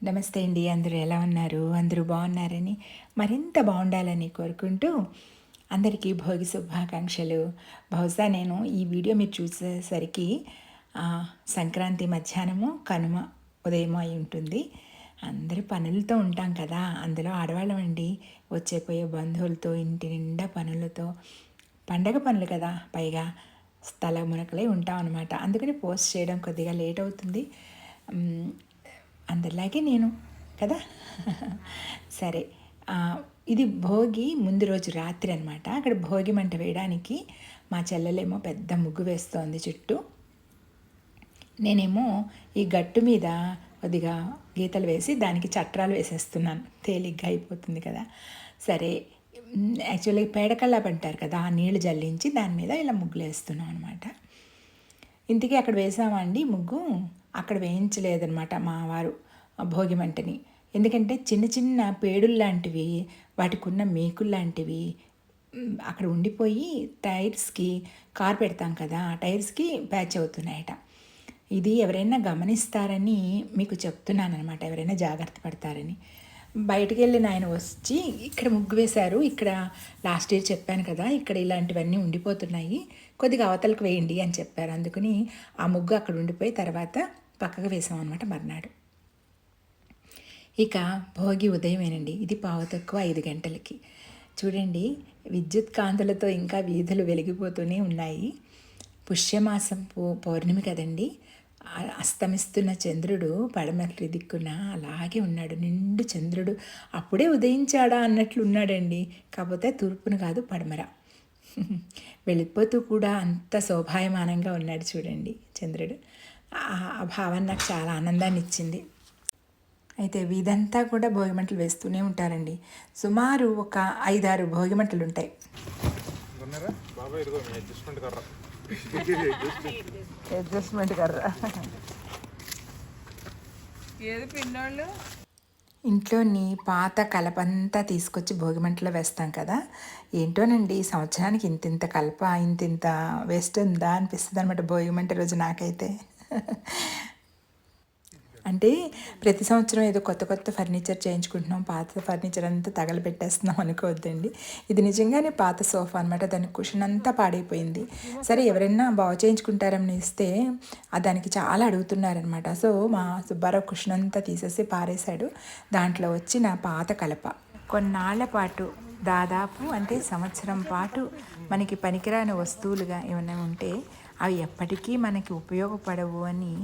నమస్తే అండి అందరూ ఎలా ఉన్నారు? అందరూ బాగున్నారని మరింత బాగుండాలని కోరుకుంటూ అందరికీ భోగి శుభాకాంక్షలు. బహుశా నేను ఈ వీడియో మీరు చూసేసరికి సంక్రాంతి మధ్యాహ్నము కనుమ ఉదయం అయి ఉంటుంది. అందరూ పనులతో ఉంటాం కదా అందులో ఆడవాళ్ళం అండి. వచ్చే పోయే బంధువులతో ఇంటి నిండా పనులతో పండగ పనులు కదా పైగా స్థల మునకలే ఉంటాం అనమాట అందుకని పోస్ట్ చేయడం కొద్దిగా లేట్ అవుతుంది. అందరిలాగే నేను కదా? సరే. ఇది భోగి ముందు రోజు రాత్రి అనమాట అక్కడ భోగి మంట వేయడానికి మా చెల్లెలేమో పెద్ద ముగ్గు వేస్తోంది చుట్టూ. నేనేమో ఈ గట్టు మీద కొద్దిగా గీతలు వేసి దానికి చట్రాలు వేసేస్తున్నాను. తేలిగ్గా అయిపోతుంది కదా? సరే. యాక్చువల్లీ పేడకల్లాపు అంటారు కదా ఆ నీళ్ళు జల్లించి దాని మీద ఇలా ముగ్గులు వేస్తున్నాం అనమాట ఇంతకీ అక్కడ వేసామండి ముగ్గు? అక్కడ వేయించలేదనమాట మా వారు. భోగి మంటని ఎందుకంటే చిన్న చిన్న పేడుల్లాంటివి వాటికి ఉన్న మేకుల్లాంటివి అక్కడ ఉండిపోయి టైర్స్కి కార్ పెడతాం కదా ఆ టైర్స్కి ప్యాచ్ అవుతున్నాయట. ఇది ఎవరైనా గమనిస్తారని మీకు చెప్తున్నాను అనమాట ఎవరైనా జాగ్రత్త పడతారని. బయటకు వెళ్ళిన ఆయన వచ్చి ఇక్కడ ముగ్గు వేశారు ఇక్కడ లాస్ట్ ఇయర్ చెప్పాను కదా ఇక్కడ ఇలాంటివన్నీ ఉండిపోతున్నాయి కొద్దిగా అవతలకు వేయండి అని చెప్పారు. అందుకని ఆ ముగ్గు అక్కడ ఉండిపోయి తర్వాత పక్కకు వేసాం అనమాట మర్నాడు. ఇక భోగి ఉదయమేనండి. ఇది పావు తక్కువ ఐదు గంటలకి. చూడండి విద్యుత్ కాంతులతో ఇంకా వీధులు వెలిగిపోతూనే ఉన్నాయి. పుష్యమాసం పౌర్ణమి కదండి. అస్తమిస్తున్న చంద్రుడు పడమటి దిక్కున అలాగే ఉన్నాడు. నిండు చంద్రుడు అప్పుడే ఉదయించాడా అన్నట్లు ఉన్నాడండి. కాకపోతే తూర్పును కాదు పడమర. వెళ్ళిపోతూ కూడా అంత శోభాయమానంగా ఉన్నాడు చూడండి చంద్రుడు. ఆ ఆ భావన నాకు చాలా ఆనందాన్ని ఇచ్చింది అయితే వీధంతా కూడా భోగిమంటలు వేస్తూనే ఉంటారండి. సుమారు ఒక ఐదారు భోగిమంటలు ఉంటాయి. అడ్జస్ట్మెంట్ కర్ర. అడ్జస్ట్మెంట్ కర్ర. ఏది పిన్నోళ్ళు ఇంట్లోని పాత కలపంతా తీసుకొచ్చి భోగిమంటలో వేస్తాం కదా. ఏంటోనండి ఈ సంవత్సరానికి ఇంత ఇంత కలప ఇంత ఇంత వేస్ట్ ఉందా అనిపిస్తుంది అనమాట భోగిమంట రోజు నాకైతే. అంటే ప్రతి సంవత్సరం ఏదో కొత్త కొత్త ఫర్నిచర్ చేయించుకుంటున్నాం పాత ఫర్నిచర్ అంతా తగలబెట్టేస్తున్నాం అనుకోవద్దండి. ఇది నిజంగానే పాత సోఫా అనమాట దాని కుషన్ అంతా పాడైపోయింది. సరే ఎవరైనా బాగు చేయించుకుంటారని ఇస్తే దానికి చాలా అడుగుతున్నారనమాట సో మా సుబ్బారావు కుషన్ అంతా తీసేసి పారేశాడు. దాంట్లో వచ్చిన పాత కలప. కొన్నాళ్ళ పాటు దాదాపు అంటే సంవత్సరం పాటు మనకి పనికిరాని వస్తువులుగా ఏమైనా ఉంటే అవి ఎప్పటికీ మనకి ఉపయోగపడవు అని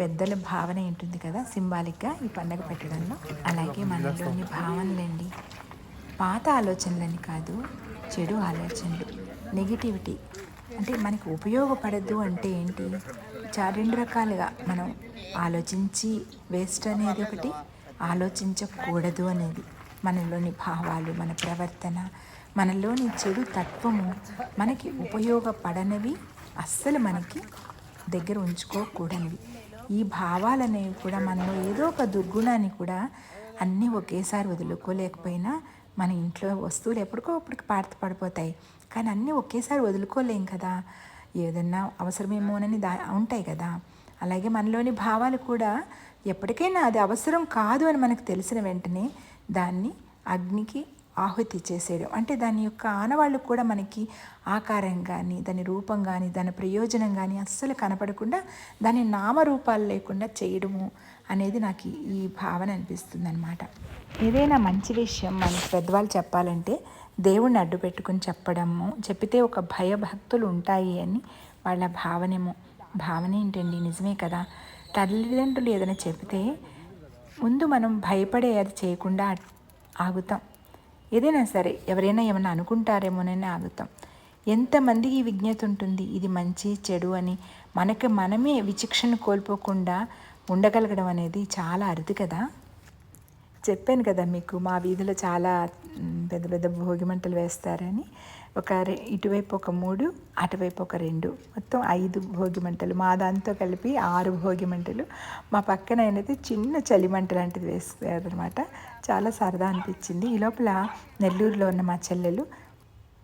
పెద్దల భావన ఉంటుంది కదా సింబాలిక్గా ఈ పండగ పెట్టడంలో. అలాగే మనలోని భావనలండి. పాత ఆలోచనలని కాదు చెడు ఆలోచనలు. నెగిటివిటీ అంటే మనకి ఉపయోగపడద్దు అంటే ఏంటి? చా రెండు రకాలుగా మనం ఆలోచించి వేస్ట్ అనేది ఒకటి ఆలోచించకూడదు అనేది. మనలోని భావాలు మన ప్రవర్తన మనలోని చెడు తత్వము మనకి ఉపయోగపడనివి అస్సలు మనకి దగ్గర ఉంచుకోకూడనివి. ఈ భావాలనేవి కూడా మనలో ఏదో ఒక దుర్గుణాన్ని కూడా అన్నీ ఒకేసారి వదులుకోలేకపోయినా మన ఇంట్లో వస్తువులు ఎప్పటికో అప్పటికి పార్త పడిపోతాయి. కానీ అన్నీ ఒకేసారి వదులుకోలేం కదా. ఏదన్నా అవసరమేమోనని దా ఉంటాయి కదా. అలాగే మనలోని భావాలు కూడా ఎప్పటికైనా అది అవసరం కాదు అని మనకు తెలిసిన వెంటనే దాన్ని అగ్నికి ఆహుతి చేసేయడం. అంటే దాని యొక్క ఆనవాళ్ళు కూడా మనకి ఆకారం కానీ దాని రూపం కానీ దాని ప్రయోజనం కానీ అస్సలు కనపడకుండా దాని నామరూపాలు లేకుండా చేయడము అనేది నాకు ఈ- భావన అనిపిస్తుంది అనమాట ఏదైనా మంచి విషయం మనకి పెద్దవాళ్ళు చెప్పాలంటే దేవుణ్ణి అడ్డు పెట్టుకుని చెప్పడము చెప్పితే ఒక భయభక్తులు ఉంటాయి అని వాళ్ళ భావనేమో. భావన ఏంటండి? నిజమే కదా. తల్లిదండ్రులు ఏదైనా చెబితే ముందు మనం భయపడే అది చేయకుండా ఆగుతాం. ఏదైనా సరే ఎవరైనా ఏమైనా అనుకుంటారేమోనని ఆగుతాం. ఎంతమందికి ఈ విజ్ఞత ఉంటుంది? ఇది మంచి చెడు అని మనకి మనమే విచక్షణ కోల్పోకుండా ఉండగలగడం అనేది చాలా అరుదు కదా? చెప్పాను కదా మీకు మా వీధిలో చాలా పెద్ద పెద్ద భోగి మంటలు వేస్తారని. ఒక ఇటువైపు ఒక మూడు అటువైపు ఒక రెండు. మొత్తం ఐదు భోగి మంటలు మా దాంతో కలిపి ఆరు భోగి మంటలు మా పక్కన అయినది చిన్న చలి మంట లాంటిది వేస్తారనమాట చాలా సరదా అనిపించింది. ఈ లోపల నెల్లూరులో ఉన్న మా చెల్లెలు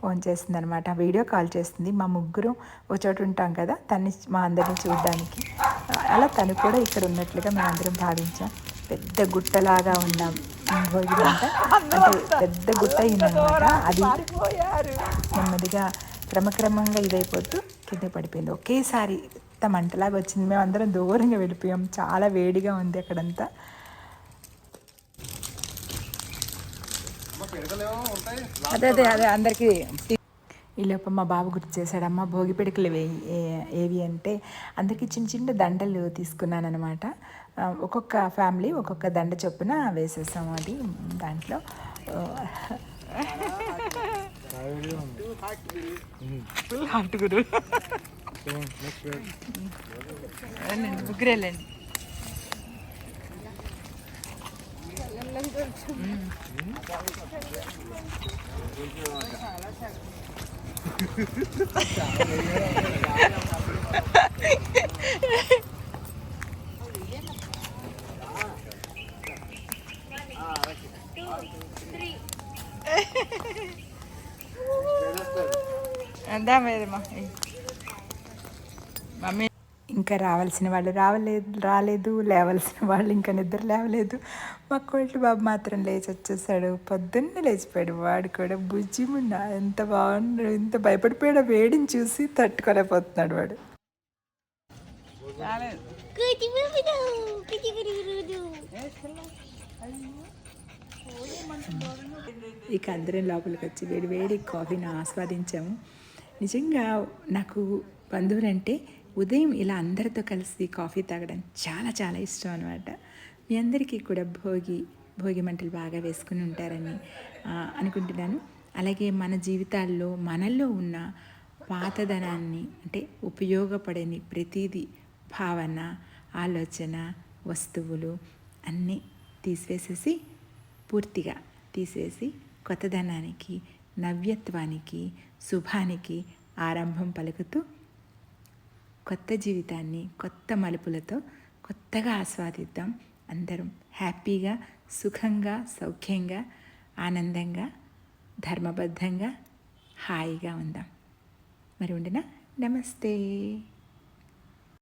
ఫోన్ చేస్తుంది అనమాట వీడియో కాల్ చేస్తుంది. మా ముగ్గురు ఒక చోట ఉంటాం కదా తన్ని మా అందరిని చూడడానికి. అలా తను కూడా ఇక్కడ ఉన్నట్లుగా మేమందరం భావించాం. పెద్ద గుట్టలాగా ఉన్నాం. భోగి మంట అంటే పెద్ద గుట్ట అయిందనమాట అది నెమ్మదిగా క్రమక్రమంగా ఇదైపోతూ కింద పడిపోయింది. ఒకేసారి పెద్ద మంటలాగా వచ్చింది. మేము అందరం దూరంగా వెళ్ళిపోయాం. చాలా వేడిగా ఉంది అక్కడంతా. అదే అదే అదే. అందరికీ ఈ లోపల మా బాబు గుర్తు చేశాడమ్మ భోగి పిడకలు ఏవి అంటే అందరికీ చిన్న చిన్న దండలు తీసుకున్నాను అనమాట ఒక్కొక్క ఫ్యామిలీ ఒక్కొక్క దండ చొప్పున వేసేసాము అది దాంట్లో. ఫుల్ అందా మేదమ్మా మమ్మీ. ఇంకా రావాల్సిన వాళ్ళు రావలేదు రాలేదు లేవాల్సిన వాళ్ళు ఇంకా నిద్ర లేవలేదు. మా కోటి బాబు మాత్రం లేచి వచ్చేసాడు. పొద్దున్నే లేచిపోయాడు. వాడు కూడా బుజ్జిముండ ఎంత బాగున్నాడు ఎంత భయపడిపోయాడో వేడిని చూసి తట్టుకోలేకపోతున్నాడు వాడు. ఇక అందరం లోపలికి వచ్చి వేడి వేడి కాఫీని ఆస్వాదించాము. నిజంగా నాకు బంధువులంటే ఉదయం ఇలా అందరితో కలిసి కాఫీ తాగడం చాలా చాలా ఇష్టం అనమాట మీ అందరికీ కూడా భోగి భోగి మంటలు బాగా వేసుకుని ఉంటారని అనుకుంటున్నాను. అలాగే మన జీవితాల్లో మనల్లో ఉన్న పాతదనాన్ని అంటే ఉపయోగపడని ప్రతిదీ భావన ఆలోచన వస్తువులు అన్నీ తీసివేసేసి పూర్తిగా తీసేసి కొత్తదనానికి నవ్యత్వానికి శుభానికి ఆరంభం పలుకుతూ కొత్త జీవితాన్ని కొత్త మలుపులతో కొత్తగా ఆస్వాదిద్దాం. అందరం హ్యాపీగా సుఖంగా సౌఖ్యంగా ఆనందంగా ధర్మబద్ధంగా హాయిగా ఉందాం. మరి ఉండినా? నమస్తే.